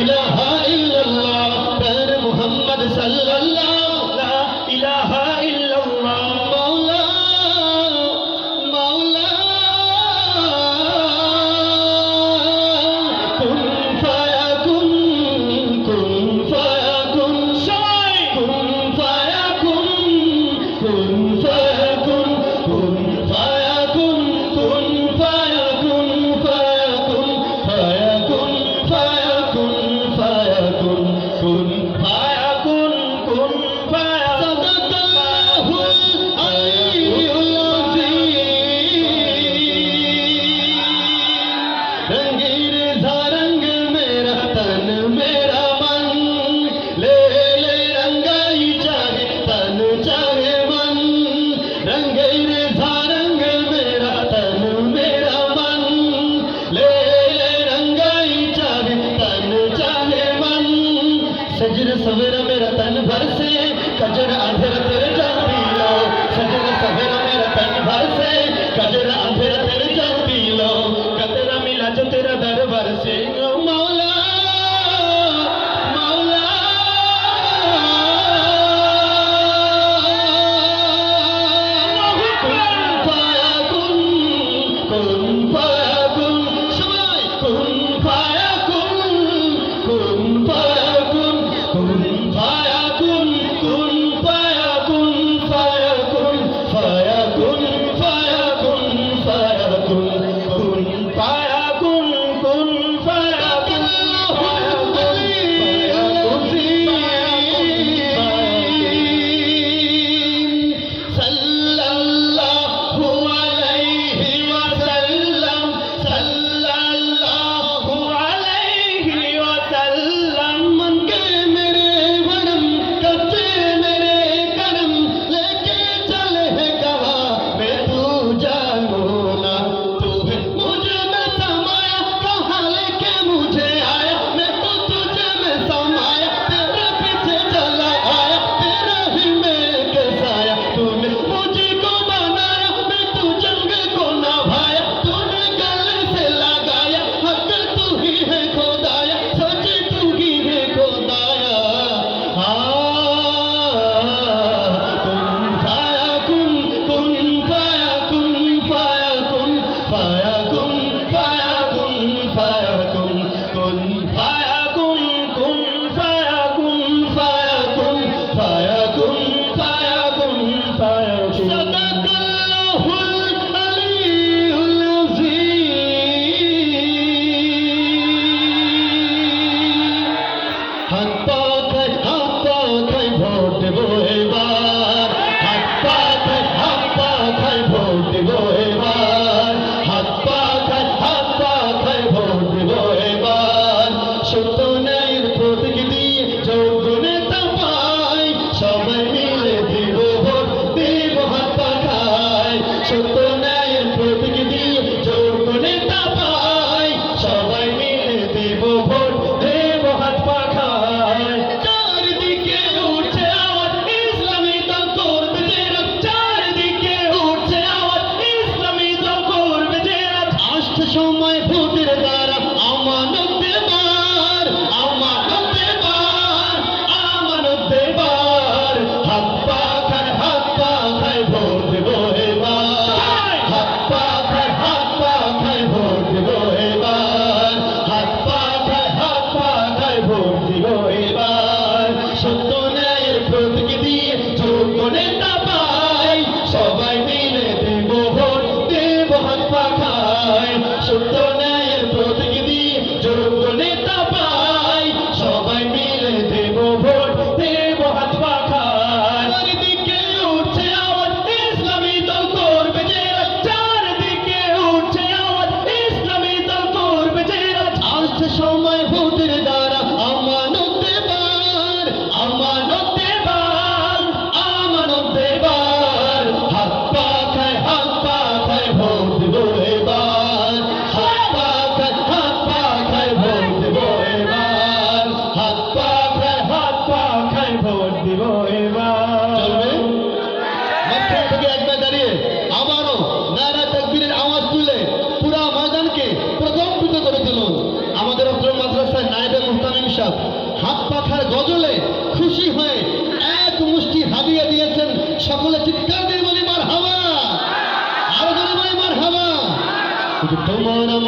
إله إلا الله. absoluto.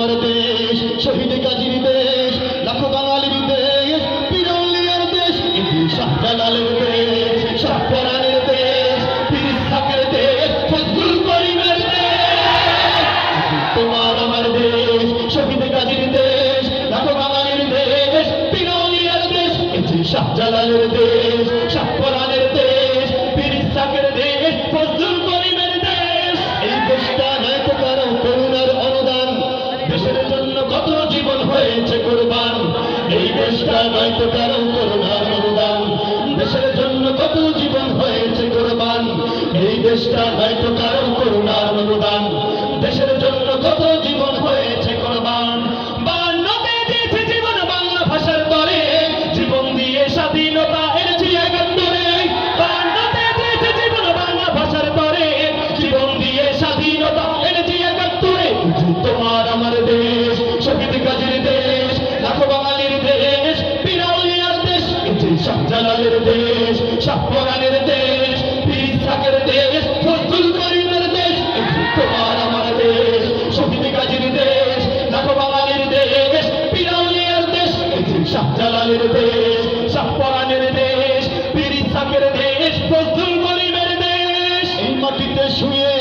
বাংলার দেশ, শহীদ কাজীর দেশ, লাখো বাঙালির দেশ, পিরলিয়ার দেশ ইতি শাহজালালের দেশ শাহরানের দেশ ফিরিস্তাকের দেশ, ফজলুল করিমের দেশ। তোমার আমার দেশ, শহীদ এই দেশটা নয়তো কারও করুণার অনুদান। দেশের জন্য কত জীবন হয়েছে কোরবান। এই দেশটা নয়তো কারও করুণার অনুদান। কোরআনের দেশ শাহ দেশ পীর দেশ ফজলুল করিমের দেশ। এই মাটিতে শুয়ে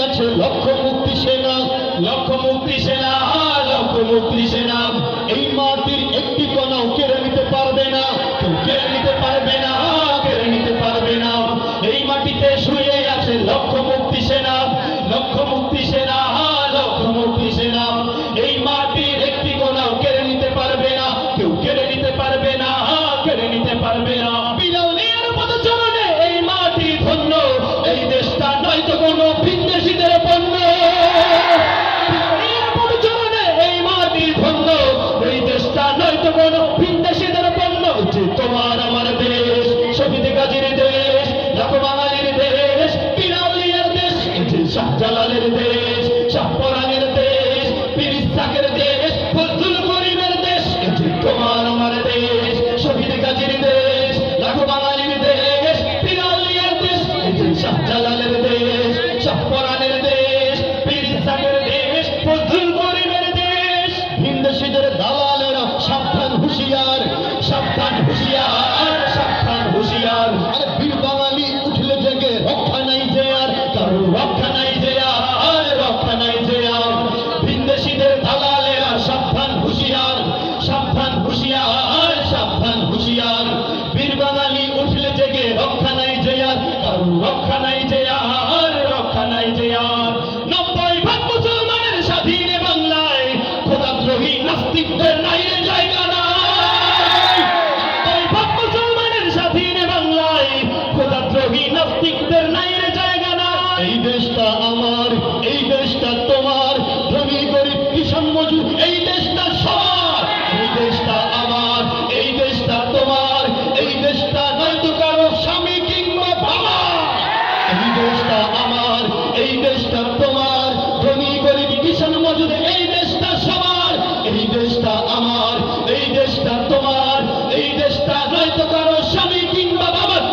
দেশটা তোমার, এই দেশটা নয়তো কারও স্বামী কিংবা বাবার।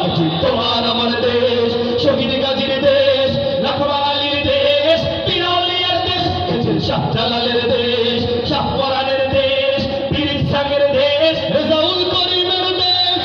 তোমার আমার দেশ, শহীদ গাজীর দেশ লাখবা আলীর দেশ পিরালিয়ার দেশ শাহজালালের দেশ শাহপরানের দেশ, পীর সাগের দেশ, রেজাউল করিমের দেশ।